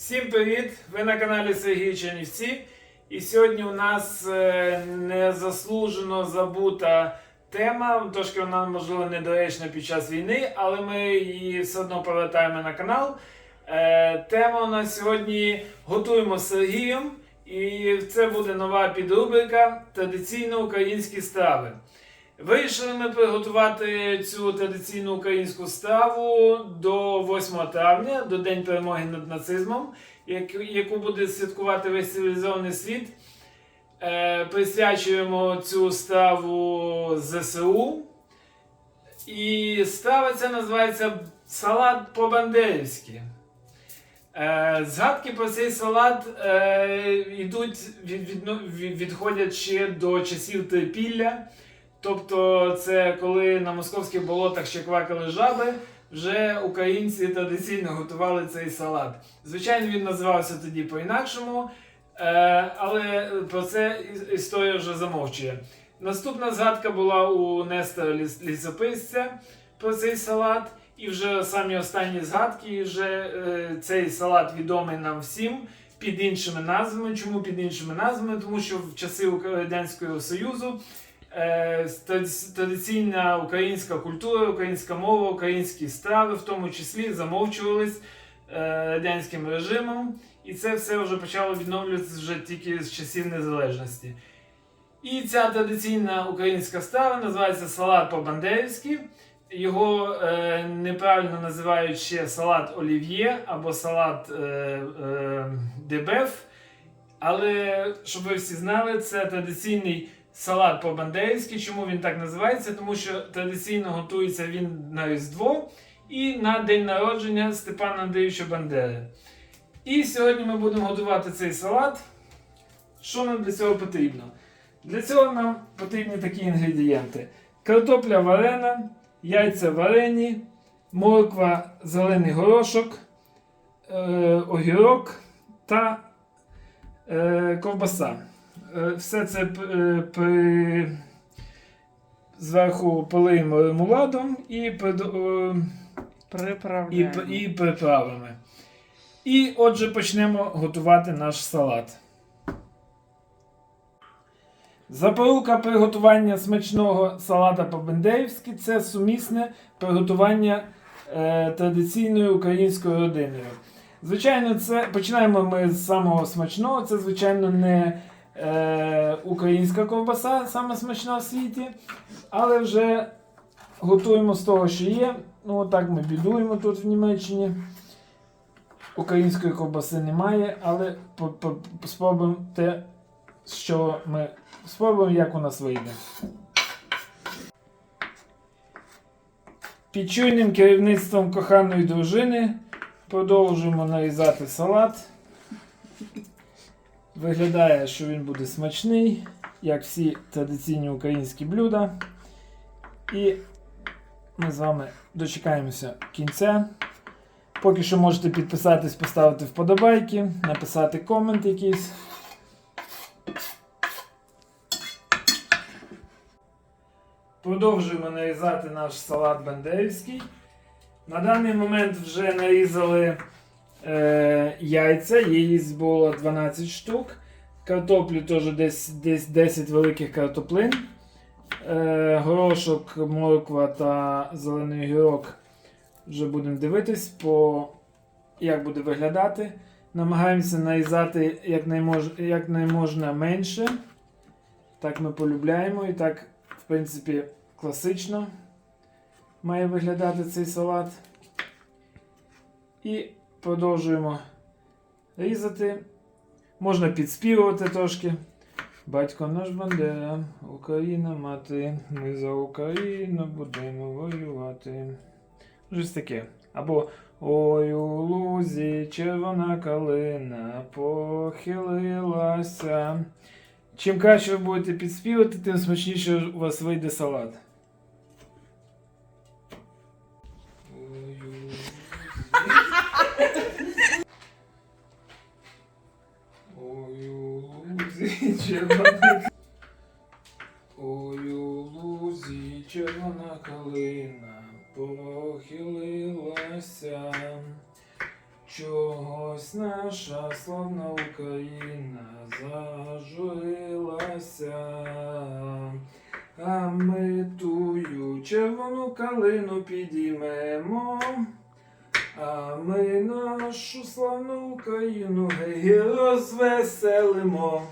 Всім привіт! Ви на каналі Сергій Чернівці. І сьогодні у нас е, незаслужено забута тема. Трошки вона, можливо, недоречна під час війни, але ми її все одно повертаємо на канал. Е, Тема у нас сьогодні готуємо з Сергієм. І це буде нова підрубрика Традиційно українські страви. Вирішили ми приготувати цю традиційну українську страву до 8 травня, до День перемоги над нацизмом, яку буде святкувати весь цивілізований світ. Е, присвячуємо цю страву ЗСУ. І страва ця називається салат по-бандерівськи. Е, згадки про цей салат е, йдуть, від, відходять ще до часів трипілля. Тобто, це коли на московських болотах ще квакали жаби, вже українці традиційно готували цей салат. Звичайно, він називався тоді по-інакшому, е, але про це історія вже замовчує. Наступна згадка була у Нестора Ліс- Лісописця про цей салат. І вже самі останні згадки, вже е, цей салат відомий нам всім під іншими назвами. Чому під іншими назвами? Тому що в часи Радянського Союзу традиційна українська культура, українська мова, українські страви, в тому числі замовчувались е, радянським режимом, і це все вже почало відновлюватися вже тільки з часів незалежності. І ця традиційна українська страва називається салат по-бандерівськи. Його е, неправильно називають ще салат олів'є або салат е, е, дебеф. Але щоб ви всі знали, це традиційний салат по-бандерівськи. Чому він так називається? Тому що традиційно готується він на Різдво і на день народження Степана Андрійовича Бандери. І сьогодні ми будемо готувати цей салат. Що нам для цього потрібно? Для цього нам потрібні такі інгредієнти: картопля варена, яйця варені, морква, зелений горошок, е, огірок та е, ковбаса. Е, все це е, при... зверху полиємо ремуладом і, прид- е, і, і приправами. І отже, почнемо готувати наш салат. Запорука приготування смачного салата по-бендеївськи це сумісне приготування е, традиційною українською родиною. Звичайно, це починаємо ми з самого смачного. Це, звичайно, не е, українська ковбаса, саме смачна в світі, але вже готуємо з того, що є. Ну, отак ми бідуємо тут в Німеччині. Української ковбаси немає, але спробуємо те, що ми спробуємо, як у нас вийде. Під чуйним керівництвом коханої дружини продовжуємо нарізати салат. Виглядає, що він буде смачний, як всі традиційні українські блюда. І ми з вами дочекаємося кінця. Поки що можете підписатись, поставити вподобайки, написати комент якийсь. Продовжуємо нарізати наш салат бендерівський. На даний момент вже нарізали е, яйця, яєць було 12 штук. Картоплю теж десь, десь 10 великих картоплин. Е, горошок, морква та зелений гірок. Вже будемо дивитись, по, як буде виглядати. Намагаємося нарізати якнаймож, якнайможна менше. Так ми полюбляємо і так, в принципі, класично має виглядати цей салат. І продовжуємо різати. Можна підспівувати трошки. Батько наш Бандера, Україна мати, ми за Україну будемо воювати. Щось таке. Або Ой у лузі червона калина похилилася. Чим краще ви будете підспівати, тим смачніше у вас вийде салат. Червона у лузі червона калина похилилася. Чогось наша славна Україна зажурилася, а ми тую червону калину підіймемо, а ми нашу славну Україну гей розвеселимо.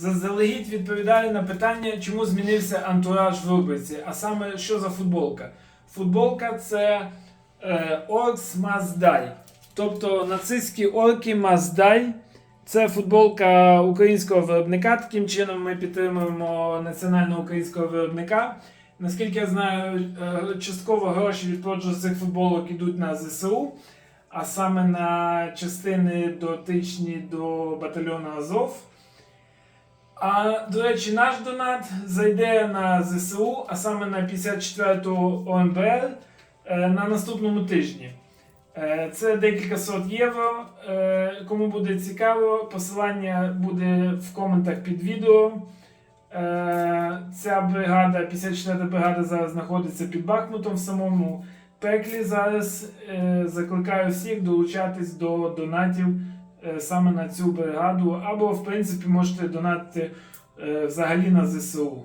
Заздалегідь відповідаю на питання, чому змінився антураж в рубриці, а саме що за футболка. Футболка це е, Must Die. Тобто нацистські орки Die. Це футболка українського виробника. Таким чином ми підтримуємо національного українського виробника. Наскільки я знаю, е, частково гроші від продажу цих футболок йдуть на ЗСУ, а саме на частини дотичні до батальйону Азов. А до речі, наш донат зайде на ЗСУ, а саме на 54-ту ОМБР е, на наступному тижні. Е, Це декілька сот євро. Е, Кому буде цікаво, посилання буде в коментах під відео. Ця бригада, 54-та бригада зараз знаходиться під Бахмутом в самому пеклі. Зараз закликаю всіх долучатись до донатів саме на цю бригаду, або, в принципі, можете донатити е, взагалі на ЗСУ.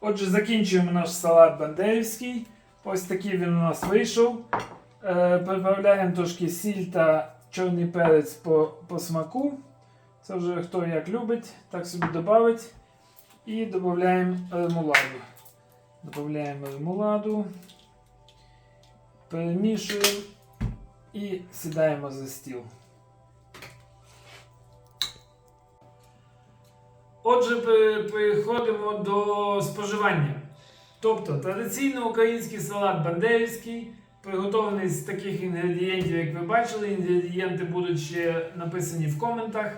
Отже, закінчуємо наш салат бандерівський. Ось такий він у нас вийшов. Е, Приправляємо трошки сіль та чорний перець по, по смаку. Це вже хто як любить, так собі додавить. І додаємо ремуладу. Додаємо ремуладу. Перемішуємо і сідаємо за стіл. Отже, переходимо до споживання. Тобто традиційно український салат бандерівський, приготований з таких інгредієнтів, як ви бачили. Інгредієнти будуть ще написані в коментах.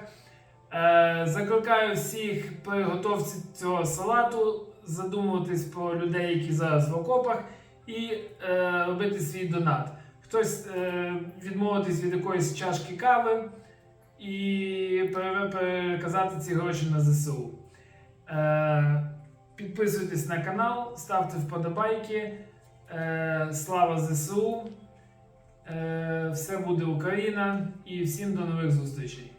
Е, закликаю всіх приготовців цього салату задумуватись про людей, які зараз в окопах, і е, робити свій донат. Хтось е, відмовитись від якоїсь чашки кави і переказати ці гроші на ЗСУ. Е, підписуйтесь на канал, ставте вподобайки. Е, слава ЗСУ! Е, все буде Україна і всім до нових зустрічей!